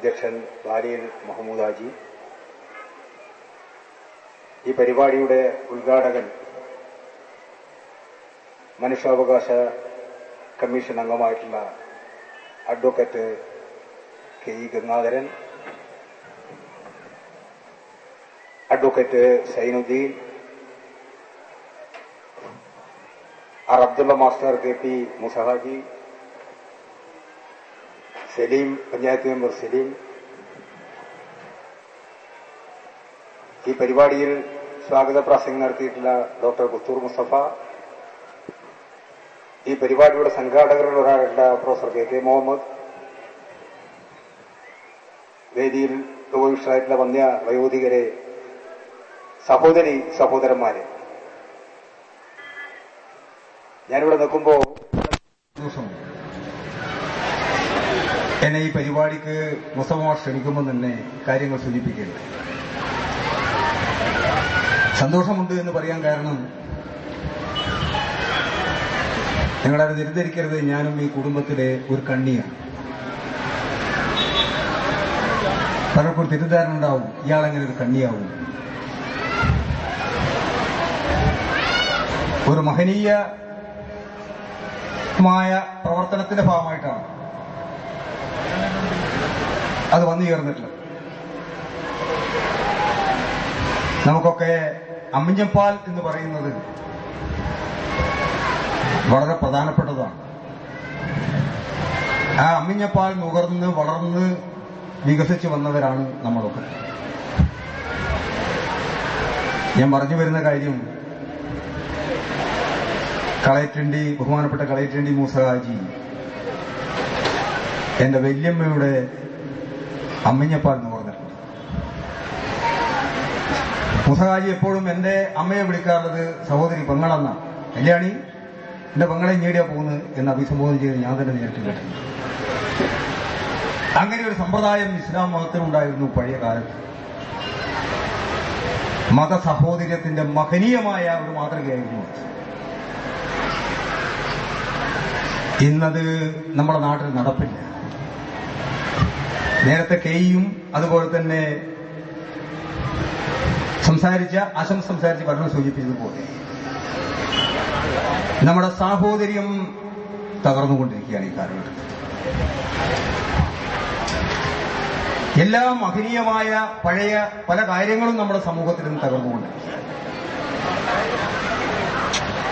അധ്യക്ഷൻ ബാലിയൽ മഹമ്മൂദാജി ഈ പരിപാടിയുടെ ഉദ്ഘാടകൻ മനുഷ്യാവകാശ commission അംഗമായിട്ടുള്ള advocate K E Gangadharan advocate Sainuddin R Abdulla master K P Musahaji Saleem panchayat member Saleem. ഈ പരിപാടിയിൽ സ്വാഗത പ്രാസംഗം നടത്തിയിട്ടുള്ള ഡോക്ടർ കുത്തൂർ മുസ്തഫ. ഈ പരിപാടിയുടെ സംഘാടകരിൽ ഒരാളുള്ള പ്രൊഫസർ കെ കെ മുഹമ്മദ്. വേദിയിൽ ഉപവിഷ്ടരായിട്ടുള്ള വന്യ വയോധികരെ സഹോദരി സഹോദരന്മാരെ. ഞാനിവിടെ നിൽക്കുമ്പോൾ എന്നെ ഈ പരിപാടിക്ക് മുസമാർ ക്ഷണിക്കുമ്പോൾ തന്നെ കാര്യങ്ങൾ സൂചിപ്പിക്കുകയുണ്ട് സന്തോഷമുണ്ട് എന്ന് പറയാൻ കാരണം നിങ്ങളത് തിരിതരിക്കരുത് ഞാനും ഈ കുടുംബത്തിലെ ഒരു കണ്ണിയാണ്. പലർക്കും തെറ്റിദ്ധാരണ ഉണ്ടാവും. ഇയാളെങ്ങനെ ഒരു കണ്ണിയാവും? ഒരു മഹനീയമായ പ്രവർത്തനത്തിന്റെ ഭാഗമായിട്ടാണ്. അത് വന്നു ചേർന്നിട്ടില്ല. നമുക്കൊക്കെ അമ്മിഞ്ഞപ്പാൽ എന്ന് പറയുന്നത് വളരെ പ്രധാനപ്പെട്ടതാണ്. ആ അമ്മിഞ്ഞപ്പാൽ നുകർന്ന് വളർന്ന് വികസിച്ചു വന്നവരാണ് നമ്മളൊക്കെ. ഞാൻ പറഞ്ഞു വരുന്ന കാര്യം കളയറ്റണ്ടി ബഹുമാനപ്പെട്ട കളയറ്റണ്ടി മൂസഹാജി എന്റെ വല്യമ്മയുടെ അമ്മിഞ്ഞപ്പാൽ എന്ന് പറഞ്ഞിട്ടുണ്ട്. മുസഹാജി എപ്പോഴും എന്റെ അമ്മയെ വിളിക്കാറുള്ളത് സഹോദരി പെങ്ങളെന്ന കല്യാണി എന്റെ പെങ്ങളെ ഞേടിയാ പോകുന്നത് എന്ന് അഭിസംബോധന ചെയ്ത് ഞാൻ തന്നെ നേരിട്ട് കേട്ടിട്ടുണ്ട് അങ്ങനെ ഒരു സമ്പ്രദായം ഇസ്ലാം മതത്തിനുണ്ടായിരുന്നു പഴയ കാലത്ത്. മതസഹോദര്യത്തിന്റെ മഹനീയമായ ഒരു മാതൃകയായിരുന്നു. ഇന്നത് നമ്മുടെ നാട്ടിൽ നടപ്പില്ല. നേരത്തെ കെയും അതുപോലെ തന്നെ സംസാരിച്ച അസം സംസാരിച്ച് പറഞ്ഞു സൂചിപ്പിച്ചതുപോലെ നമ്മുടെ സാഹോദര്യം തകർന്നുകൊണ്ടിരിക്കുകയാണ് ഈ കാലഘട്ടത്തിൽ. എല്ലാ മഹനീയമായ പഴയ പല കാര്യങ്ങളും നമ്മുടെ സമൂഹത്തിൽ നിന്ന് തകർന്നുകൊണ്ടിരിക്കുക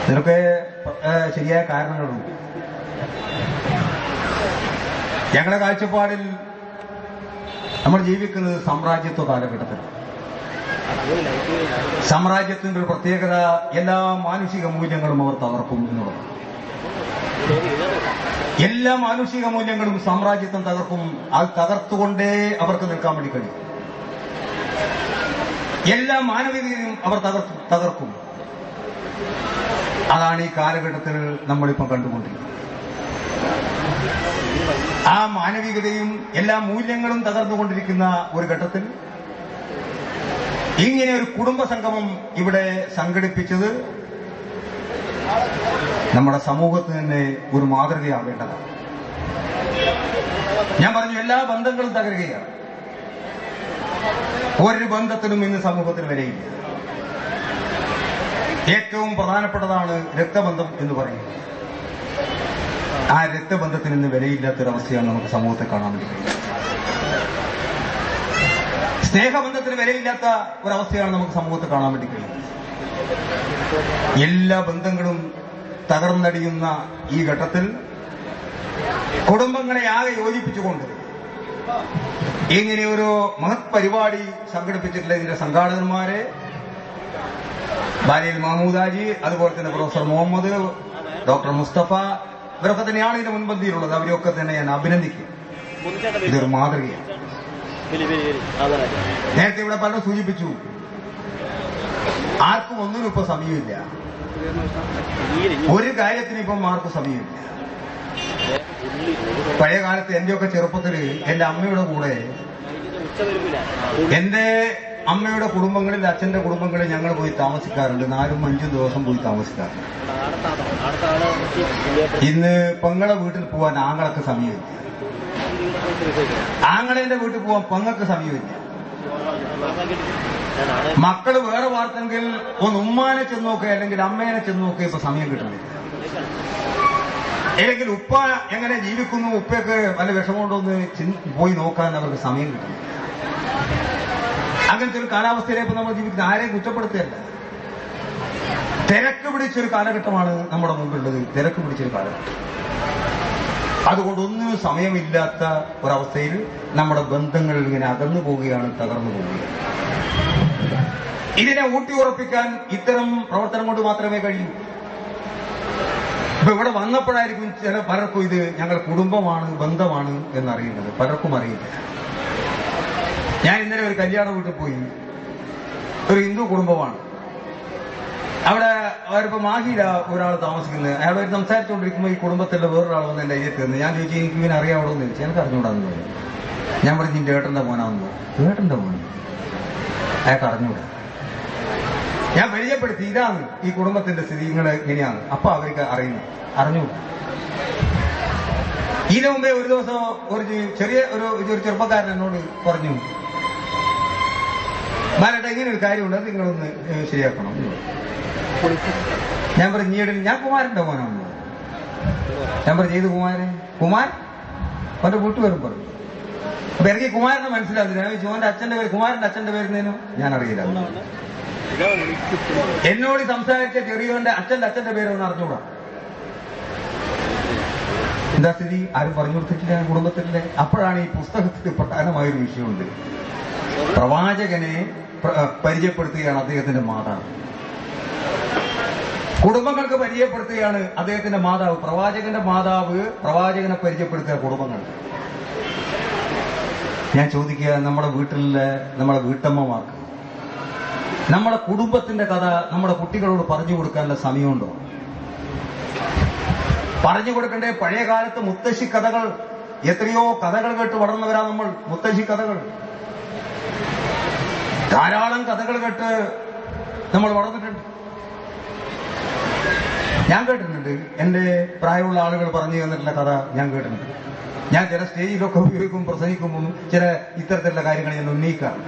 ഇതിനൊക്കെ ഏഹ്, ശരിയായ കാരണങ്ങളുണ്ട്. ഞങ്ങളുടെ കാഴ്ചപ്പാടിൽ നമ്മൾ ജീവിക്കുന്നത് സാമ്രാജ്യത്വ കാലഘട്ടത്തിൽ സാമ്രാജ്യത്തിന്റെ ഒരു പ്രത്യേകത എല്ലാ മാനുഷിക മൂല്യങ്ങളും അവർ തകർക്കും എന്നുള്ളത് എല്ലാ മാനുഷിക മൂല്യങ്ങളും സാമ്രാജ്യത്വം തകർക്കും അത് തകർത്തുകൊണ്ടേ അവർക്ക് നിൽക്കാൻ വേണ്ടി കഴിയും. എല്ലാ മാനവികതയും അവർ തകർത്തു തകർക്കും. അതാണ് ഈ കാലഘട്ടത്തിൽ നമ്മളിപ്പം കണ്ടുകൊണ്ടിരിക്കുന്നത്. ആ മാനവികതയും എല്ലാ മൂല്യങ്ങളും തകർന്നുകൊണ്ടിരിക്കുന്ന ഒരു ഘട്ടത്തിൽ ഇങ്ങനെ ഒരു കുടുംബ സംഗമം ഇവിടെ സംഘടിപ്പിച്ചത് നമ്മുടെ സമൂഹത്തിന് തന്നെ ഒരു മാതൃകയാവേണ്ടതാണ്. ഞാൻ പറഞ്ഞു എല്ലാ ബന്ധങ്ങളും തകരുകയാണ്. ഒരു ബന്ധത്തിനും ഇന്ന് സമൂഹത്തിന് വിലയില്ല. ഏറ്റവും പ്രധാനപ്പെട്ടതാണ് രക്തബന്ധം എന്ന് പറയുന്നത്. ആ രക്തബന്ധത്തിന് ഇന്ന് വിലയില്ലാത്തൊരവസ്ഥയാണ് നമുക്ക് സമൂഹത്തെ കാണാൻ വേണ്ടി. സ്നേഹബന്ധത്തിന് വിലയില്ലാത്ത ഒരവസ്ഥയാണ് നമുക്ക് സമൂഹത്തെ കാണാൻ വേണ്ടി എല്ലാ ബന്ധങ്ങളും തകർന്നടിയുന്ന ഈ ഘട്ടത്തിൽ കുടുംബങ്ങളെ ആകെ യോജിപ്പിച്ചുകൊണ്ട് ഇങ്ങനെ ഒരു മഹത് പരിപാടി സംഘടിപ്പിച്ചിട്ടുള്ള ഇതിന്റെ സംഘാടകന്മാരെ ബാലിയൽ മഹമ്മൂദാജി അതുപോലെ തന്നെ പ്രൊഫസർ മുഹമ്മദ് ഡോക്ടർ മുസ്തഫ ഇവരൊക്കെ തന്നെയാണ് ഇതിന്റെ മുൻപന്തിയിലുള്ളത് അവരെയൊക്കെ തന്നെ ഞാൻ അഭിനന്ദിക്കും. ഇതൊരു മാതൃകയാണ്. നേരത്തെ ഇവിടെ പലരും സൂചിപ്പിച്ചു. ആർക്കും ഒന്നിനും ഇപ്പൊ സമയമില്ല. ഒരു കാര്യത്തിന് ഇപ്പം ആർക്കും സമയമില്ല. പഴയ കാലത്ത് എന്റെയൊക്കെ ചെറുപ്പത്തിൽ എന്റെ അമ്മയുടെ കൂടെ എന്റെ അമ്മയുടെ കുടുംബങ്ങളിൽ അച്ഛന്റെ കുടുംബങ്ങളിൽ ഞങ്ങൾ പോയി താമസിക്കാറുണ്ട്. നാലും അഞ്ചും ദിവസം പോയി താമസിക്കാറുണ്ട്. ഇന്ന് പെങ്ങളെ വീട്ടിൽ പോവാൻ ആങ്ങളൊക്കെ സമയമില്ല. ആങ്ങളെന്റെ വീട്ടിൽ പോവാൻ പെങ്ങൾക്ക് സമയമില്ല. മക്കൾ വേറെ വാർത്തെങ്കിൽ ഒന്ന് ഉമ്മാനെ ചെന്ന് നോക്കുക അല്ലെങ്കിൽ അമ്മേനെ ചെന്ന് നോക്കുക ഇപ്പൊ സമയം കിട്ടുന്നില്ല. അല്ലെങ്കിൽ ഉപ്പ എങ്ങനെ ജീവിക്കുന്നു ഉപ്പയൊക്കെ വല്ല വിഷമമുണ്ടോ എന്ന് പോയി നോക്കാൻ അവർക്ക് സമയം കിട്ടും അങ്ങനത്തെ ഒരു കാലാവസ്ഥയിലേക്ക് നമ്മൾ ജീവിക്കുന്ന ആരെയും കുറ്റപ്പെടുത്തുകയല്ല തിരക്ക് പിടിച്ചൊരു കാലഘട്ടമാണ് നമ്മുടെ മുമ്പിലുള്ളത്. തിരക്ക് പിടിച്ചൊരു കാലഘട്ടം. അതുകൊണ്ട് ഒന്നിനും സമയമില്ലാത്ത ഒരവസ്ഥയിൽ നമ്മുടെ ബന്ധങ്ങൾ ഇങ്ങനെ അകന്നു പോവുകയാണ് തകർന്നു പോവുകയാണ്. ഇതിനെ ഊട്ടി ഉറപ്പിക്കാൻ ഇത്തരം പ്രവർത്തനം കൊണ്ട് മാത്രമേ കഴിയൂ. ഇപ്പൊ ഇവിടെ വന്നപ്പോഴായിരിക്കും ചില പലർക്കും ഇത് ഞങ്ങൾ കുടുംബമാണ് ബന്ധമാണ് എന്നറിയുന്നത്. പലർക്കും അറിയില്ല. ഞാൻ ഇന്നലെ ഒരു കല്യാണ വീട്ടിൽ പോയി. ഒരു ഹിന്ദു കുടുംബമാണ്. അവിടെ അവരിപ്പോ മാഹിയില ഒരാൾ താമസിക്കുന്നത്. അയാൾ ഒരു സംസാരിച്ചുകൊണ്ടിരിക്കുമ്പോൾ ഈ കുടുംബത്തിലെ വേറൊരാൾ വന്ന് എന്റെ അയ്യത്ത് നിന്ന് ഞാൻ ചോദിച്ചു എനിക്ക് ഇവനെ അറിയാവോ എന്ന് ചോദിച്ചു. എനിക്ക് അറിഞ്ഞൂടാന്ന് പറഞ്ഞു. ഞാൻ പറഞ്ഞു നിന്റെ ഏട്ടന്റെ മോനാന്ന് ഏട്ടന്റെ മോൻ അയാൾക്ക് അറിഞ്ഞൂടാ ഞാൻ പരിചയപ്പെടുത്തി ഇതാണ് ഈ കുടുംബത്തിന്റെ സ്ഥിതി. ഇങ്ങനെ ഇങ്ങനെയാണ്. അപ്പൊ അവർക്ക് അറിയുന്നു. അറിഞ്ഞൂടാ ഇതിനു മുമ്പേ ഒരു ദിവസം ഒരു ചെറിയ ഒരു ചെറുപ്പക്കാരൻ എന്നോട് പറഞ്ഞു ബാലേട്ട ഇങ്ങനെ ഒരു കാര്യമുണ്ട് നിങ്ങളൊന്ന് ശരിയാക്കണം. ഞാൻ പറഞ്ഞു ഈയിടെ ഞാൻ കുമാരന്റെ മോനാണ്. ഞാൻ പറഞ്ഞു ഏത് കുമാരൻ? കുമാർ അവന്റെ വീട്ടുപേരും പറഞ്ഞു. അപ്പൊ എനിക്ക് കുമാരനെ മനസ്സിലാവില്ല ഞാൻ ചോദിച്ചു അവന്റെ അച്ഛന്റെ പേര് കുമാരന്റെ അച്ഛന്റെ പേരുന്നതിനും ഞാൻ അറിയില്ല. എന്നോട് സംസാരിച്ച ചെറിയവന്റെ അച്ഛന്റെ അച്ഛന്റെ പേരൊന്നും അറിഞ്ഞൂടാ എന്താ സ്ഥിതി? ആരും പറഞ്ഞു കൊടുത്തിട്ടില്ല കുടുംബത്തിലെ അപ്പോഴാണ് ഈ പുസ്തകത്തിൽ പ്രധാനമായൊരു വിഷയമുണ്ട്. പ്രവാചകനെ പ്ര- പരിചയപ്പെടുത്തുകയാണ് അദ്ദേഹത്തിന്റെ മാതാവ്. കുടുംബങ്ങൾക്ക് പരിചയപ്പെടുത്തുകയാണ് അദ്ദേഹത്തിന്റെ മാതാവ്. പ്രവാചകന്റെ മാതാവ് പ്രവാചകനെ പരിചയപ്പെടുത്തുക കുടുംബങ്ങൾ. ഞാൻ ചോദിക്കുക നമ്മുടെ വീട്ടിലെ നമ്മുടെ വീട്ടമ്മമാർക്ക് നമ്മുടെ കുടുംബത്തിന്റെ കഥ നമ്മുടെ കുട്ടികളോട് പറഞ്ഞു കൊടുക്കാനുള്ള സമയമുണ്ടോ? പറഞ്ഞു കൊടുക്കണ്ടേ? പഴയ കാലത്ത് മുത്തശ്ശി കഥകൾ എത്രയോ കഥകൾ കേട്ട് വളർന്നവരാ നമ്മൾ മുത്തശ്ശി കഥകൾ. ധാരാളം കഥകൾ കേട്ട് നമ്മൾ വളർന്നിട്ടുണ്ട്. ഞാൻ കേട്ടിട്ടുണ്ട്. എന്റെ പ്രായമുള്ള ആളുകൾ പറഞ്ഞു തന്നിട്ടുള്ള കഥ ഞാൻ കേട്ടിട്ടുണ്ട്. ഞാൻ ചില സ്റ്റേജിലൊക്കെ ഉപയോഗിക്കും പ്രസംഗിക്കുമ്പോൾ ചില ഇത്തരത്തിലുള്ള കാര്യങ്ങൾ ഞാൻ ഉന്നയിക്കാം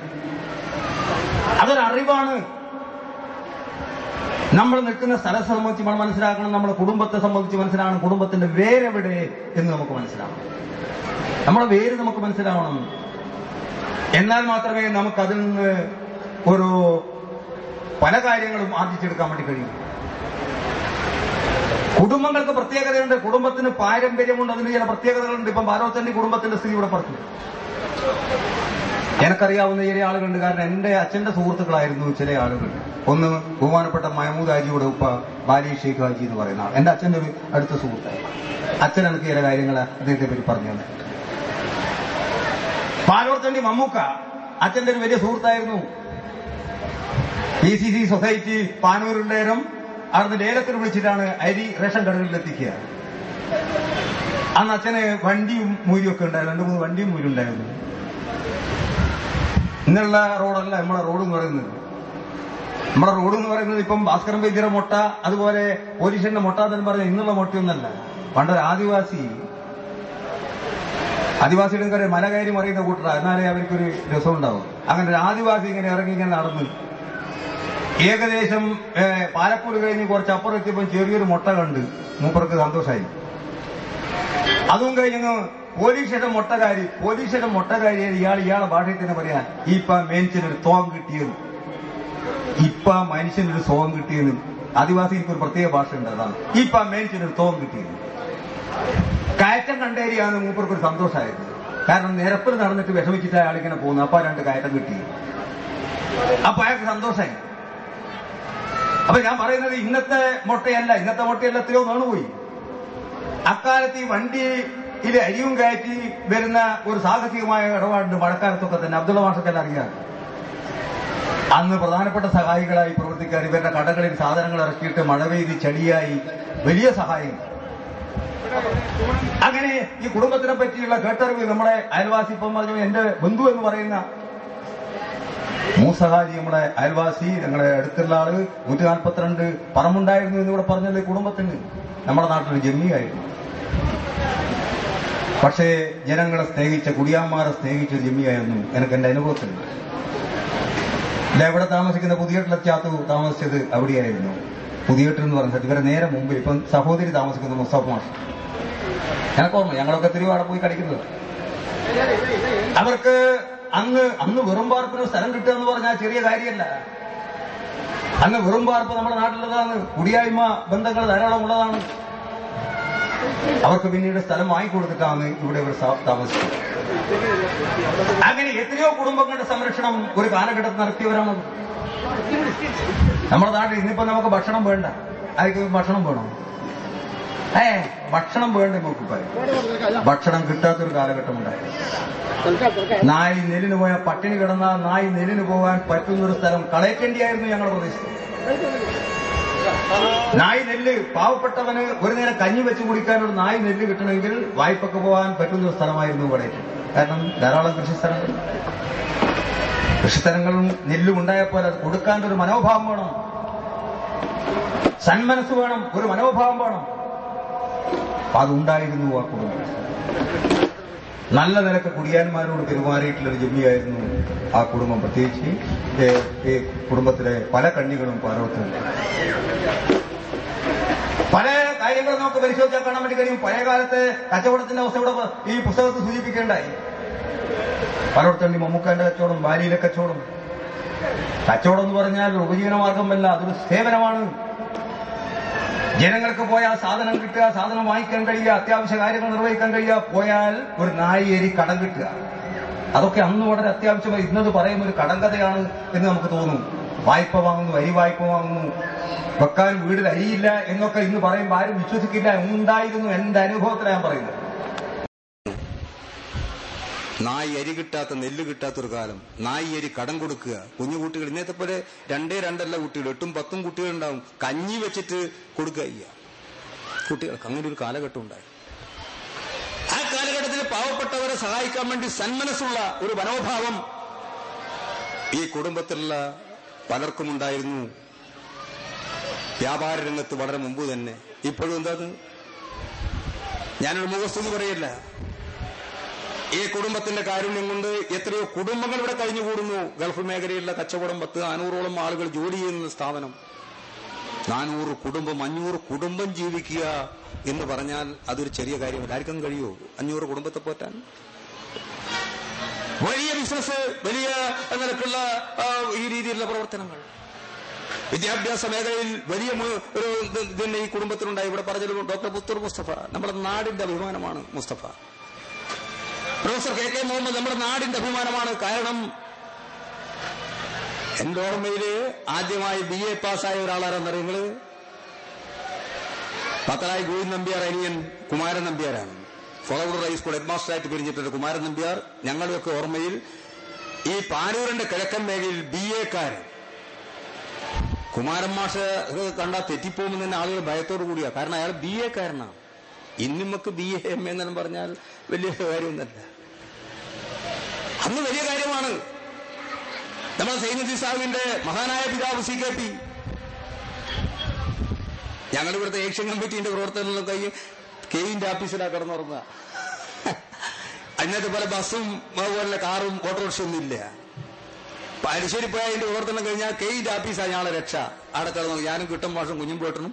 അതൊരറിവാണ് നമ്മൾ നിൽക്കുന്ന സ്ഥലത്തെ സംബന്ധിച്ച് നമ്മൾ മനസ്സിലാക്കണം. നമ്മുടെ കുടുംബത്തെ സംബന്ധിച്ച് മനസ്സിലാക്കണം. കുടുംബത്തിന്റെ വേരെവിടെ എന്ന് നമുക്ക് മനസ്സിലാവണം. നമ്മുടെ വേര് നമുക്ക് മനസ്സിലാവണം. എന്നാൽ മാത്രമേ നമുക്ക് അതിൽ നിന്ന് ഒരു പല കാര്യങ്ങളും ആർജിച്ചെടുക്കാൻ വേണ്ടി കഴിയും. കുടുംബങ്ങൾക്ക് പ്രത്യേകതയുണ്ട്. കുടുംബത്തിന് പാരമ്പര്യമുണ്ട്. അതിന് ചില പ്രത്യേകതകളുണ്ട്. ഇപ്പം ഭാരതത്തിന്റെ കുടുംബത്തിന്റെ സ്ത്രീ ഇവിടെ പറഞ്ഞു. എനിക്കറിയാവുന്ന ചില ആളുകളുണ്ട്. കാരണം എന്റെ അച്ഛന്റെ സുഹൃത്തുക്കളായിരുന്നു ചില ആളുകൾ. ഒന്ന് ബഹുമാനപ്പെട്ട മഹമൂദ് ഹാജിയുടെ ഉപ്പ ബാലി ഷെയ്ഖ് ഹാജി എന്ന് പറയുന്ന ആൾ. എന്റെ അച്ഛന്റെ ഒരു അടുത്ത സുഹൃത്തായി അച്ഛൻ എനിക്ക് ചില കാര്യങ്ങൾ അദ്ദേഹത്തെ പറ്റി പറഞ്ഞു തന്നിട്ടുണ്ട്. പാലോർത്തണ്ടി മമ്മൂക്ക. അച്ഛന്റെ ഒരു വലിയ സുഹൃത്തായിരുന്നു. പി സി സി സൊസൈറ്റി പാനൂരുണ്ടേരം. അവിടുന്ന് ലേലത്തിന് വിളിച്ചിട്ടാണ് അരി റേഷൻ കടകളിൽ എത്തിക്കുക അന്ന് അച്ഛന് വണ്ടിയും മൂരിയൊക്കെ ഉണ്ടായിരുന്നു. രണ്ടു മൂന്ന് വണ്ടിയും മൂരി ഉണ്ടായിരുന്നു. ഇന്നുള്ള റോഡല്ല നമ്മുടെ റോഡ് എന്ന് പറയുന്നത്. നമ്മുടെ റോഡ് എന്ന് പറയുന്നത് ഇപ്പം ഭാസ്കരൻ വൈദ്യരുടെ മുട്ട അതുപോലെ പോലീസിന്റെ മുട്ട എന്ന് പറഞ്ഞ ഇന്നുള്ള മുട്ടയൊന്നല്ല. പണ്ടൊരു ആദിവാസി ആദിവാസിയുടെ കയറി മല കയറി മറിയുന്ന കൂട്ടറ. എന്നാലേ അവർക്കൊരു രസം ഉണ്ടാവും അങ്ങനെ ഒരു ആദിവാസി ഇങ്ങനെ ഇറങ്ങി ഇങ്ങനെ നടന്ന് ഏകദേശം പാലക്കൂർ കഴിഞ്ഞ് കുറച്ച് അപ്പുറം എത്തിയപ്പോൾ ചെറിയൊരു മുട്ട കണ്ട് മൂപ്പർക്ക് സന്തോഷമായി അതും കഴിഞ്ഞ് പോലീസിന്റെ മുട്ടകാരി പോലീസിന്റെ മുട്ടകാരി ഇയാൾ ഇയാളെ ഭാഷയിൽ തന്നെ പറയാ ഇപ്പൊ മനുഷ്യനൊരു തോം കിട്ടിയത് ഇപ്പൊ മനുഷ്യനൊരു സോം കിട്ടിയത് ആദിവാസികൾക്ക് ഒരു പ്രത്യേക ഭാഷ ഉണ്ട് അതാണ്. ഇപ്പൊ മനുഷ്യനൊരു തോം കിട്ടിയത് കയറ്റം കണ്ടേരിയാണ് മൂപ്പർക്ക് ഒരു സന്തോഷമായത്. കാരണം നിരപ്പിൽ നടന്നിട്ട് വിഷമിച്ചിട്ട് അയാളിങ്ങനെ പോകുന്നു. അപ്പൊ രണ്ട് കയറ്റം കിട്ടി. അപ്പൊ അയാൾക്ക് സന്തോഷമായി. അപ്പൊ ഞാൻ പറയുന്നത് ഇന്നത്തെ മുട്ടയല്ല ഇന്നത്തെ മുട്ടയല്ല എത്രയോ വീണുപോയി അക്കാലത്ത് ഈ വണ്ടിയിൽ അരിയും കയറ്റി വരുന്ന ഒരു സാഹസികമായ ഇടപാടുണ്ട് മഴക്കാലത്തൊക്കെ തന്നെ. അബ്ദുള്ള മാഷക്കെല്ലാം അറിയാം. അന്ന് പ്രധാനപ്പെട്ട സഹായികളായി പ്രവർത്തിക്കാൻ ഇവരുടെ കടകളിൽ സാധനങ്ങൾ ഇറക്കിയിട്ട് മഴ പെയ്ത് ചെടിയായി വലിയ സഹായം. അങ്ങനെ ഈ കുടുംബത്തിനെ പറ്റിയുള്ള കേട്ടറിവ് നമ്മുടെ അയൽവാസി ഇപ്പം പറഞ്ഞു എന്റെ ബന്ധു എന്ന് പറയുന്ന മൂസഹാജി നമ്മുടെ അയൽവാസി ഞങ്ങളുടെ അടുത്തുള്ള ആൾ നൂറ്റി നാൽപ്പത്തിരണ്ട് പറമ്പുണ്ടായിരുന്നു എന്ന് ഇവിടെ പറഞ്ഞത് കുടുംബത്തിന്? നമ്മുടെ നാട്ടിൽ ജമ്മിയായിരുന്നു. പക്ഷേ ജനങ്ങളെ സ്നേഹിച്ച കുടിയാന്മാരെ സ്നേഹിച്ച ജിമ്മിയായിരുന്നു എനിക്ക് എന്റെ അനുഭവത്തിലുണ്ട് എവിടെ താമസിക്കുന്ന പുതിയട്ടിലെത്താത്തു താമസിച്ചത് അവിടെയായിരുന്നു. പുതിയട്ടിൽ എന്ന് ഇവരെ നേരെ മുമ്പിൽ ഇപ്പം സഹോദരി താമസിക്കുന്ന മുസ്താഫ് മാഷ്. എനക്ക് ഓർമ്മ ഞങ്ങളൊക്കെ തിരുവാടെ പോയി കളിക്കുന്നത്. അവർക്ക് അന്ന് അന്ന് വെറും പാർപ്പിന് സ്ഥലം കിട്ടുക എന്ന് പറഞ്ഞാൽ ചെറിയ കാര്യമല്ല. അന്ന് വെറും പാർപ്പ് നമ്മുടെ നാട്ടിലുള്ളതാണ് കുടിയായ്മ ബന്ധങ്ങൾ ധാരാളം ഉള്ളതാണ്. അവർക്ക് പിന്നീട് സ്ഥലം വാങ്ങിക്കൊടുത്തിട്ടാണ് ഇവിടെ ഇവർ താമസിച്ചത്. അങ്ങനെ എത്രയോ കുടുംബങ്ങളുടെ സംരക്ഷണം ഒരു കാലഘട്ടത്തിൽ നടത്തിയവരാണ്. നമ്മുടെ നാട്ടിൽ ഇന്നിപ്പോ നമുക്ക് ഭക്ഷണം വേണ്ട. ആർക്കും ഭക്ഷണം വേണം? ഏ ഭക്ഷണം വേണ്ട പറയും. ഭക്ഷണം കിട്ടാത്തൊരു കാലഘട്ടം ഉണ്ടായി നായി നെല്ലിന് പോയാൽ പട്ടിണി കിടന്ന നായി നെല്ലിന് പോകാൻ പറ്റുന്നൊരു സ്ഥലം കളയക്കേണ്ടിയായിരുന്നു ഞങ്ങളുടെ പ്രദേശത്ത്. നായി നെല്ല് പാവപ്പെട്ടവന് ഒരു നേരം കഞ്ഞി വെച്ച് കുടിക്കാൻ ഒരു നായി നെല്ല് കിട്ടണമെങ്കിൽ വായ്പക്ക് പോകാൻ പറ്റുന്ന ഒരു സ്ഥലമായിരുന്നു ഇവിടെ. കാരണം ധാരാളം കൃഷിസ്ഥലങ്ങൾ. കൃഷിസ്ഥലങ്ങളും നെല്ലും ഉണ്ടായപ്പോൾ അത് കൊടുക്കാൻ ഒരു മനോഭാവം വേണം. സന്മനസ് വേണം. ഒരു മനോഭാവം വേണം. അതുണ്ടായിരുന്നു ആ കുടുംബം. നല്ല നിലയ്ക്ക് കുടിയാന്മാരോട് പെരുമാറിയിട്ടുള്ള ഒരു ജമ്മിയായിരുന്നു ആ കുടുംബം. പ്രത്യേകിച്ച് ഈ കുടുംബത്തിലെ പല കണ്ണികളും പാർവത്തുണ്ട് പല കാര്യങ്ങളും നമുക്ക് പരിശോധിച്ചാൽ കാണാൻ വേണ്ടി കഴിയും. പഴയ കാലത്തെ കച്ചവടത്തിന്റെ അവസ്ഥ ഇവിടെ ഈ പുസ്തകത്തിൽ സൂചിപ്പിക്കേണ്ടായി. പലയിടത്തുണ്ട് മമ്മൂക്കാന്റെ കച്ചവടം ബാലിയിലെ കച്ചവടം. കച്ചവടം എന്ന് പറഞ്ഞാൽ ഉപജീവന മാർഗമല്ല അതൊരു സേവനമാണ്. ജനങ്ങൾക്ക് പോയാൽ സാധനം കിട്ടുക സാധനം വാങ്ങിക്കാൻ കഴിയുക അത്യാവശ്യ കാര്യങ്ങൾ നിർവഹിക്കാൻ കഴിയുക പോയാൽ ഒരു നായേരി കടം കിട്ടുക. അതൊക്കെ അന്ന് വളരെ അത്യാവശ്യമായി ഇന്നത് പറയുന്ന ഒരു കടങ്കഥയാണ് എന്ന് നമുക്ക് തോന്നും വായ്പ വാങ്ങുന്നു അരി വായ്പ വാങ്ങുന്നു. വെക്കാൻ വീടിൽ അരിയില്ല എന്നൊക്കെ ഇന്ന് പറയുമ്പോൾ ആരും വിശ്വസിക്കില്ല. ഉണ്ടായിരുന്നു എന്റെ അനുഭവത്തിലാണ് ഞാൻ പറയുന്നത്. നായി അരി കിട്ടാത്ത നെല്ല് കിട്ടാത്തൊരു കാലം. നായി അരി കടം കൊടുക്കുക. കുഞ്ഞു കുട്ടികൾ ഇന്നത്തെ പോലെ രണ്ടേ രണ്ടല്ല കുട്ടികൾ എട്ടും പത്തും കുട്ടികളുണ്ടാവും. കഞ്ഞി വെച്ചിട്ട് കൊടുക്കുക കുട്ടികൾക്ക് അങ്ങനെ ഒരു കാലഘട്ടം ഉണ്ടായി. ആ കാലഘട്ടത്തിൽ പാവപ്പെട്ടവരെ സഹായിക്കാൻ വേണ്ടി സന്മനസ്സുള്ള ഒരു മനോഭാവം ഈ കുടുംബത്തിലുള്ള പലർക്കും ഉണ്ടായിരുന്നു. വ്യാപാര രംഗത്ത് വളരെ മുമ്പ് തന്നെ. ഇപ്പോഴും എന്താ ഞാനൊരു മുഖസ്തുതി പറയില്ല. ഈ കുടുംബത്തിന്റെ കാരുണ്യം കൊണ്ട് എത്രയോ കുടുംബങ്ങൾ ഇവിടെ കഴിഞ്ഞുകൂടുന്നു. ഗൾഫ് മേഖലയിലുള്ള കച്ചവടം പത്ത് നാനൂറോളം ആളുകൾ ജോലി ചെയ്യുന്ന സ്ഥാപനം. നാനൂറ് കുടുംബം അഞ്ഞൂറ് കുടുംബം ജീവിക്കുക എന്ന് പറഞ്ഞാൽ അതൊരു ചെറിയ കാര്യമല്ല. ആർക്കും കഴിയുമോ അഞ്ഞൂറ് കുടുംബത്തെ പോറ്റാൻ? വലിയ ബിസിനസ് വലിയ നിലക്കുള്ള ഈ രീതിയിലുള്ള പ്രവർത്തനങ്ങൾ. വിദ്യാഭ്യാസ മേഖലയിൽ വലിയ ഒരു ഇതിന്റെ ഈ കുടുംബത്തിലുണ്ടായി ഇവിടെ പറഞ്ഞത് ഡോക്ടർ പുത്തൂർ മുസ്തഫ. നമ്മുടെ നാടിന്റെ അഭിമാനമാണ് Mustafa. Professor K K Muhammad നമ്മുടെ നാടിന്റെ അഭിമാനമാണ്. കാരണം എന്റെ ഓർമ്മയിൽ ആദ്യമായി ബി എ പാസ്സായ ഒരാളാരെന്നറിയ നിങ്ങൾ? പത്തനായി ഗോവിന്ദ് നമ്പ്യാർ അനിയൻ കുമാരൻ നമ്പ്യാരാണ്. ഫോളോവർ ഹൈസ്കൂൾ ഹെഡ് മാസ്റ്ററായിട്ട് പിരിഞ്ഞിട്ടുണ്ട് കുമാരൻ നമ്പ്യാർ. ഞങ്ങളുടെയൊക്കെ ഓർമ്മയിൽ ഈ പാനൂരിന്റെ കിഴക്കൻ മേഖലയിൽ ബി എക്കാരൻ കുമാരൻ മാഷ് കണ്ടാൽ തെറ്റിപ്പോകുമെന്ന് തന്നെ ആളുകൾ ഭയത്തോടു കൂടിയാ. കാരണം അയാൾ ബി എക്കാരനാണ് ഇന്ന് നമുക്ക് ബി എ എം എന്നെല്ലാം പറഞ്ഞാൽ വലിയ കാര്യമൊന്നല്ല അന്ന് വലിയ കാര്യമാണ്. നമ്മുടെ സൈനുദ്ദീൻ സാഹിബിന്റെ മഹാനായ പിതാവ് സി കെ പി. ഞങ്ങൾ ഇവിടുത്തെ ഏഷ്യൻ കമ്മിറ്റിന്റെ പ്രവർത്തനങ്ങളൊക്കെ കെ കെയിന്റെ ഓഫീസിലാണ് കിടന്നുറങ്ങുക. അന്നത്തെ പോലെ ബസ്സും അതുപോലെ കാറും ഓട്ടോറിക്ഷ ഒന്നും ഇല്ല പാലശ്ശേരി പോയ അതിന്റെ പ്രവർത്തനം കഴിഞ്ഞാൽ കെയിന്റെ ഓഫീസാണ് ഞങ്ങളെ രക്ഷ. അവിടെ കിടന്നു ഞാനും കിട്ടും മാഷും കുഞ്ഞുംപേട്ടനും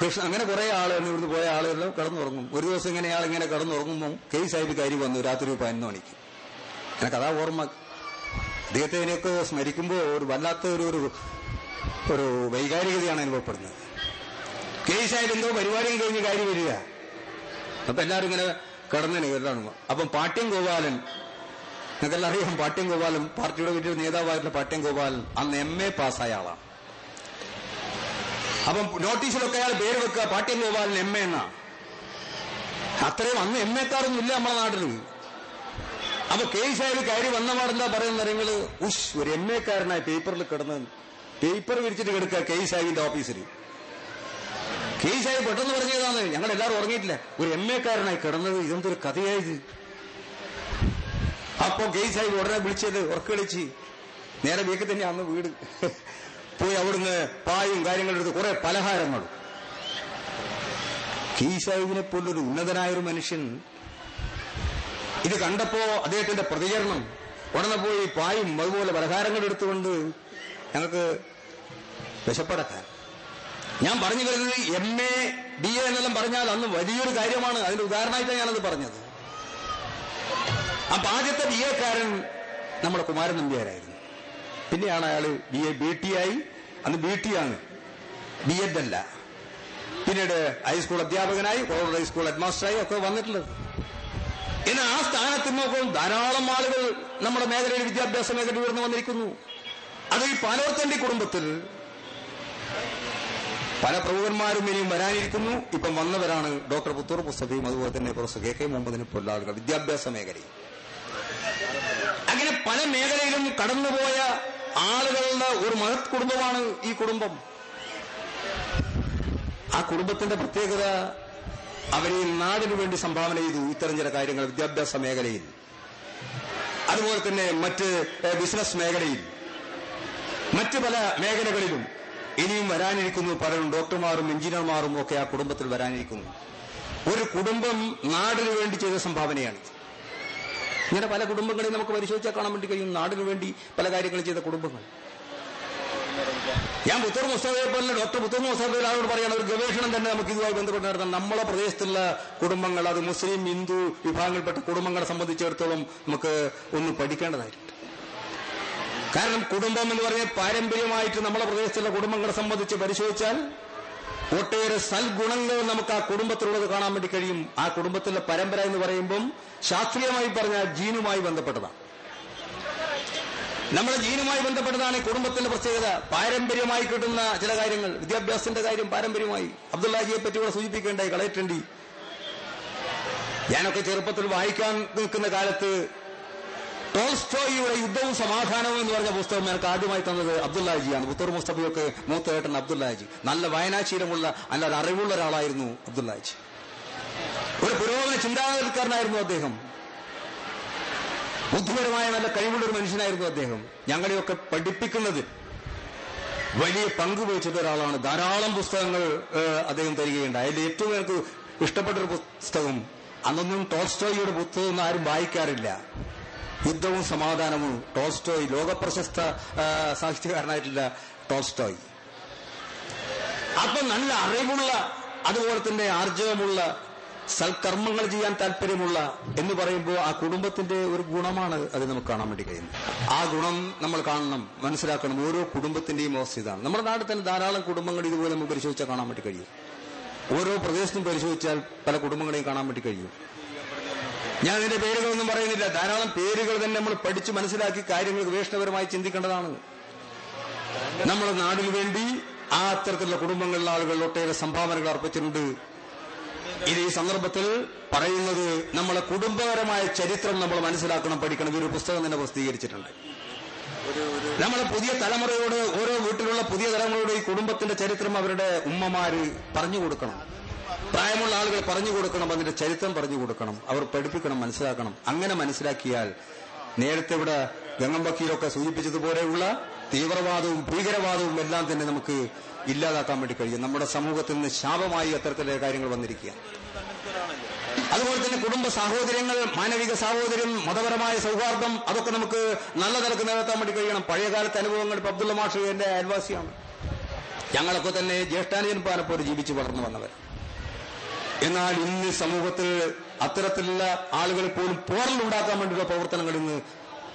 കൃഷ്ണ അങ്ങനെ കുറെ ആളുകൾ ഇവിടുന്ന് പോയ ആളുകളെല്ലാം കിടന്നുറങ്ങും. ഒരു ദിവസം ഇങ്ങനെ ആൾ ഇങ്ങനെ കിടന്നുറങ്ങുമ്പോൾ കെ സാഹിബ് കയറി വന്നു രാത്രി പതിനൊന്ന് മണിക്ക്. എനിക്ക് അതാ ഓർമ്മ. അദ്ദേഹത്തെ ഇതിനെയൊക്കെ സ്മരിക്കുമ്പോൾ ഒരു വല്ലാത്ത ഒരു ഒരു ഒരു വൈകാരികതയാണ് അനുഭവപ്പെടുന്നത്. കേസായാലും എന്തോ പരിപാടിയും കഴിഞ്ഞ് കാര്യം വരിക. അപ്പൊ എല്ലാവരും ഇങ്ങനെ കിടന്നേനെ എല്ലാം അപ്പം പാട്ട്യം ഗോപാലൻ നിങ്ങൾക്കെല്ലാം അറിയാം പാട്ട്യം ഗോപാലൻ പാർട്ടിയുടെ വീട്ടിൽ നേതാവായിട്ടുള്ള പാട്ട്യം ഗോപാലൻ അന്ന് എം എ പാസ്സായ ആളാണ് അപ്പം നോട്ടീസിലൊക്കെ അയാൾ പേര് വെക്കുക പാട്ട്യം ഗോപാലൻ എം എ എന്നാ. അത്രയും അന്ന് എം എക്കാരൊന്നും ഇല്ല നമ്മുടെ നാട്ടിൽ. അപ്പൊ കേസ് സാഹിബ് കാര്യം വന്ന പാടെന്താ പറയുന്ന നിങ്ങൾ ഉഷ് ഒരു എം എക്കാരനായ പേപ്പറിൽ കിടന്ന് പേപ്പർ വിരിച്ചിട്ട് കിടക്കുക കേസ് ആയിന്റെ ഓഫീസിൽ. കേസ് ആയി പെട്ടെന്ന് പറഞ്ഞതാണ്. ഞങ്ങൾ എല്ലാവരും ഉറങ്ങിയിട്ടില്ല. ഒരു എം എക്കാരനായി കിടന്നത് ഇതെന്തൊരു കഥയായത്? അപ്പോ കേസ് ആയി ഉടനെ വിളിച്ചത് ഉറക്കളിച്ച് നേരെ വീക്കി തന്നെ അന്ന് വീട് പോയി അവിടുന്ന് പായും കാര്യങ്ങളും എടുത്ത് കുറെ പലഹാരങ്ങളും. കേസായുവിനെ പോലൊരു ഉന്നതനായൊരു മനുഷ്യൻ ഇത് കണ്ടപ്പോ അദ്ദേഹത്തിന്റെ പ്രതികരണം. ഉടനെ പോയി പായും അതുപോലെ പലഹാരങ്ങൾ എടുത്തുകൊണ്ട് ഞങ്ങൾക്ക് വിശപ്പടക്കാൻ ഞാൻ പറഞ്ഞു വരുന്നത് എം എ ബി എ എന്നെല്ലാം പറഞ്ഞാൽ അന്ന് വലിയൊരു കാര്യമാണ്. അതിന്റെ ഉദാഹരണമായിട്ടാണ് ഞാനത് പറഞ്ഞത്. അപ്പൊ ആദ്യത്തെ ബി എക്കാരൻ നമ്മുടെ കുമാരൻ നമ്പ്യാരായിരുന്നു. പിന്നെയാണ് അയാൾ ബി എ ബി ടി ആയി. അന്ന് ബി ടി ആണ്. ബി എഡ് അല്ല. പിന്നീട് ഹൈസ്കൂൾ അധ്യാപകനായി കോളേജ് ഹൈസ്കൂൾ ഹെഡ്മാസ്റ്ററായി ഒക്കെ വന്നിട്ടുള്ളത്. എന്നാൽ ആ സ്ഥാനത്ത് നോക്കും ധാരാളം ആളുകൾ നമ്മുടെ മേഖലയിൽ വിദ്യാഭ്യാസ മേഖല ഉയർന്നു വന്നിരിക്കുന്നു. അത് ഈ പാലോർത്തണ്ടി കുടുംബത്തിൽ പല പ്രമുഖന്മാരും ഇനിയും വരാനിരിക്കുന്നു. ഇപ്പം വന്നവരാണ് ഡോക്ടർ പുത്തൂർ പുസ്തകയും അതുപോലെ തന്നെ പ്രൊഫസർ കെ കെ മുഹമ്മദിനെ പോലുള്ള ആളുകൾ വിദ്യാഭ്യാസ മേഖലയിൽ. അങ്ങനെ പല മേഖലയിലും കടന്നുപോയ ആളുകളുടെ ഒരു മഹത് കുടുംബമാണ് ഈ കുടുംബം. ആ കുടുംബത്തിന്റെ പ്രത്യേകത അവർ ഈ നാടിനു വേണ്ടി സംഭാവന ചെയ്തു ഇത്തരം ചില കാര്യങ്ങൾ വിദ്യാഭ്യാസ മേഖലയിൽ. അതുപോലെ തന്നെ മറ്റ് ബിസിനസ് മേഖലയിൽ. മറ്റ് പല മേഖലകളിലും ഇനിയും വരാനിരിക്കുന്നു പലരും ഡോക്ടർമാരും എഞ്ചിനീയർമാരും ഒക്കെ ആ കുടുംബത്തിൽ വരാനിരിക്കുന്നു. ഒരു കുടുംബം നാടിനു വേണ്ടി ചെയ്ത സംഭാവനയാണ്. ഇങ്ങനെ പല കുടുംബങ്ങളെയും നമുക്ക് പരിശോധിച്ചാൽ കാണാൻ വേണ്ടി കഴിയും. നാടിനു വേണ്ടി പല കാര്യങ്ങൾ ചെയ്ത കുടുംബങ്ങൾ. ഞാൻ പുത്തൂർ മുസ്തഫയെ പോലെ ഡോക്ടർ പുത്തൂർ മുസ്തഫയിൽ ആളോട് പറയണം ഒരു ഗവേഷണം തന്നെ നമുക്ക് ഇതുമായി ബന്ധപ്പെട്ട് നടത്താം. നമ്മളെ പ്രദേശത്തുള്ള കുടുംബങ്ങൾ അത് മുസ്ലിം ഹിന്ദു വിഭാഗങ്ങളിൽപ്പെട്ട കുടുംബങ്ങളെ സംബന്ധിച്ചിടത്തോളം നമുക്ക് ഒന്ന് പഠിക്കേണ്ടതായിട്ടുണ്ട്. കാരണം കുടുംബം എന്ന് പറഞ്ഞാൽ പാരമ്പര്യമായിട്ട് നമ്മളെ പ്രദേശത്തുള്ള കുടുംബങ്ങളെ സംബന്ധിച്ച് പരിശോധിച്ചാൽ ഒട്ടേറെ സൽഗുണങ്ങൾ നമുക്ക് ആ കുടുംബത്തിലുള്ളത് കാണാൻ വേണ്ടി കഴിയും. ആ കുടുംബത്തിലെ പരമ്പര എന്ന് പറയുമ്പം ശാസ്ത്രീയമായി പറഞ്ഞാൽ ജീനുമായി ബന്ധപ്പെട്ടതാണ്. നമ്മുടെ ജീനുമായി ബന്ധപ്പെട്ടതാണ് കുടുംബത്തിന്റെ പ്രത്യേകത. പാരമ്പര്യമായി കിട്ടുന്ന ചില കാര്യങ്ങൾ. വിദ്യാഭ്യാസത്തിന്റെ കാര്യം പാരമ്പര്യമായി. അബ്ദുല്ലാജിയെ പറ്റി ഇവിടെ സൂചിപ്പിക്കേണ്ടായി കളയറ്റണ്ടി ഞാനൊക്കെ ചെറുപ്പത്തിൽ വായിക്കാൻ നിൽക്കുന്ന കാലത്ത് ടോൾസ്റ്റോയിയുടെ യുദ്ധവും സമാധാനവും എന്ന് പറഞ്ഞ പുസ്തകം എനിക്ക് ആദ്യമായി തന്നത് അബ്ദുല്ലാജിയാണ് പുത്തൂർ മുസ്തഫിയൊക്കെ മൂത്തേട്ടൻ അബ്ദുല്ലാജി നല്ല വായനാശീലമുള്ള അല്ലാതെ അറിവുള്ള ഒരാളായിരുന്നു അബ്ദുല്ലാജി ഒരു പുരോഗമന ചിന്താഗതിക്കാരനായിരുന്നു അദ്ദേഹം. ബുദ്ധിപരമായ നല്ല കഴിവുള്ള ഒരു മനുഷ്യനായിരുന്നു അദ്ദേഹം. ഞങ്ങളെയൊക്കെ പഠിപ്പിക്കുന്നത്. വലിയ പങ്ക് വഹിച്ചത് ഒരാളാണ്. ധാരാളം പുസ്തകങ്ങൾ അദ്ദേഹം തരികയുണ്ടായി. അതിൽ ഏറ്റവും എനിക്ക് ഇഷ്ടപ്പെട്ട ഒരു പുസ്തകം അന്നൊന്നും ടോൾസ്റ്റോയിയുടെ പുസ്തകമൊന്നും ആരും വായിക്കാറില്ല. യുദ്ധവും സമാധാനവും ടോൾസ്റ്റോയ് ലോകപ്രശസ്ത സാഹിത്യകാരനായിട്ടുള്ള ടോൾസ്റ്റോയ്. അപ്പൊ നല്ല അറിവുള്ള അതുപോലെ തന്നെ ആർജവമുള്ള സൽക്കർമ്മങ്ങൾ ചെയ്യാൻ താല്പര്യമുള്ള എന്ന് പറയുമ്പോൾ ആ കുടുംബത്തിന്റെ ഒരു ഗുണമാണ് അത് നമുക്ക് കാണാൻ വേണ്ടി കഴിയുന്നത്. ആ ഗുണം നമ്മൾ കാണണം മനസ്സിലാക്കണം. ഓരോ കുടുംബത്തിന്റെയും അവസ്ഥ ഇതാണ്. നമ്മുടെ നാട്ടിൽ തന്നെ ധാരാളം കുടുംബങ്ങൾ ഇതുപോലെ നമുക്ക് പരിശോധിച്ചാൽ കാണാൻ വേണ്ടി കഴിയും. ഓരോ പ്രദേശത്തും പരിശോധിച്ചാൽ പല കുടുംബങ്ങളെയും കാണാൻ വേണ്ടി കഴിയും. ഞാൻ ഇതിന്റെ പേരുകളൊന്നും പറയുന്നില്ല. ധാരാളം പേരുകൾ തന്നെ നമ്മൾ പഠിച്ച് മനസ്സിലാക്കി കാര്യങ്ങൾ ഗവേഷണപരമായി ചിന്തിക്കേണ്ടതാണ്. നമ്മുടെ നാടിനു വേണ്ടി ആ അത്തരത്തിലുള്ള കുടുംബങ്ങളിലെ ആളുകൾ ഒട്ടേറെ സംഭാവനകൾ അർപ്പിച്ചിട്ടുണ്ട്. ഇത് ഈ സന്ദർഭത്തിൽ പറയുന്നത് നമ്മളെ കുടുംബപരമായ ചരിത്രം നമ്മൾ മനസ്സിലാക്കണം പഠിക്കണം. ഈ ഒരു പുസ്തകം തന്നെ പ്രസിദ്ധീകരിച്ചിട്ടുണ്ട്. നമ്മളെ പുതിയ തലമുറയോട് ഓരോ വീട്ടിലുള്ള പുതിയ തലമുറയോട് ഈ കുടുംബത്തിന്റെ ചരിത്രം അവരുടെ ഉമ്മമാര് പറഞ്ഞു കൊടുക്കണം. പ്രായമുള്ള ആളുകൾ പറഞ്ഞു കൊടുക്കണം അതിന്റെ ചരിത്രം പറഞ്ഞു കൊടുക്കണം. അവർ പഠിപ്പിക്കണം മനസ്സിലാക്കണം. അങ്ങനെ മനസ്സിലാക്കിയാൽ നേരത്തെ ഇവിടെ ഗംഗംബക്കീലൊക്കെ സൂചിപ്പിച്ചതുപോലെയുള്ള തീവ്രവാദവും ഭീകരവാദവും എല്ലാം തന്നെ നമുക്ക് ഇല്ലാതാക്കാൻ വേണ്ടി കഴിയും. നമ്മുടെ സമൂഹത്തിൽ നിന്ന് ശാപമായി അത്തരത്തിലെ കാര്യങ്ങൾ വന്നിരിക്കുക. അതുപോലെ തന്നെ കുടുംബ സാഹോദര്യങ്ങൾ മാനവിക സാഹോദര്യം മതപരമായ സൗഹാർദ്ദം അതൊക്കെ നമുക്ക് നല്ല നിലയ്ക്ക് നിലനിർത്താൻ വേണ്ടി കഴിയണം. പഴയകാലത്തെ അനുഭവങ്ങൾ ഇപ്പൊ അബ്ദുള്ള മാഷ് എന്റെ അയൽവാസിയാണ്. ഞങ്ങളൊക്കെ തന്നെ ജ്യേഷ്ഠാനിയൻ പാലപ്പോര് ജീവിച്ച് വളർന്നു വന്നവർ. എന്നാൽ ഇന്ന് സമൂഹത്തിൽ അത്തരത്തിലുള്ള ആളുകൾ പോലും പോറലുണ്ടാക്കാൻ വേണ്ടിയുള്ള പ്രവർത്തനങ്ങൾ ഇന്ന്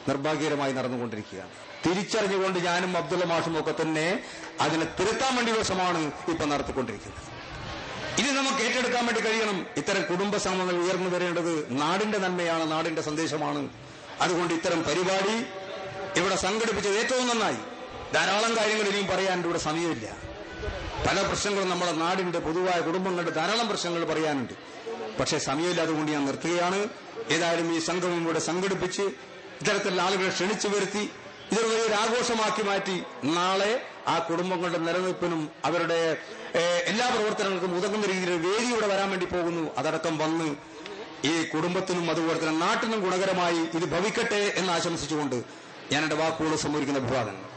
നിർഭാഗ്യകരമായി നടന്നുകൊണ്ടിരിക്കുകയാണ്. തിരിച്ചറിഞ്ഞുകൊണ്ട് ഞാനും അബ്ദുള്ള മാഷും ഒക്കെ തന്നെ അതിനെ തിരുത്താൻ വേണ്ടിയുള്ള ശ്രമമാണ് ഇപ്പൊ നടത്തിക്കൊണ്ടിരിക്കുന്നത്. ഇനി നമുക്ക് ഏറ്റെടുക്കാൻ വേണ്ടി കഴിയണം. ഇത്തരം കുടുംബ സമൂഹങ്ങൾ ഉയർന്നു വരേണ്ടത് നാടിന്റെ നന്മയാണ് നാടിന്റെ സന്ദേശമാണ്. അതുകൊണ്ട് ഇത്തരം പരിപാടി ഇവിടെ സംഘടിപ്പിച്ചത് ഏറ്റവും നന്നായി. ധാരാളം കാര്യങ്ങൾ ഇനിയും പറയാൻ ഇവിടെ സമയമില്ല. പല പ്രശ്നങ്ങളും നമ്മുടെ നാടിന്റെ പൊതുവായ കുടുംബങ്ങളുടെ ധാരാളം പ്രശ്നങ്ങൾ പറയാനുണ്ട്. പക്ഷേ സമയമില്ലാതുകൊണ്ട് ഞാൻ നിർത്തുകയാണ്. ഏതായാലും ഈ സംഘം ഇവിടെ സംഘടിപ്പിച്ച് ഇത്തരത്തിലുള്ള ആളുകളെ ക്ഷണിച്ചു വരുത്തി ഇതൊരു വലിയൊരു ആഘോഷമാക്കി മാറ്റി. നാളെ ആ കുടുംബങ്ങളുടെ നിലനിൽപ്പിനും അവരുടെ എല്ലാ പ്രവർത്തനങ്ങൾക്കും ഉതകുന്ന രീതിയിൽ വേദി ഇവിടെ വരാൻ വേണ്ടി പോകുന്നു. അതടക്കം വന്ന് ഈ കുടുംബത്തിനും അതുപോലെ തന്നെ നാട്ടിനും ഗുണകരമായി ഇത് ഭവിക്കട്ടെ എന്ന് ആശംസിച്ചുകൊണ്ട് ഞാൻ എന്റെ വാക്കുകൾ സമ്മതിക്കുന്ന അഭിവാദങ്ങൾ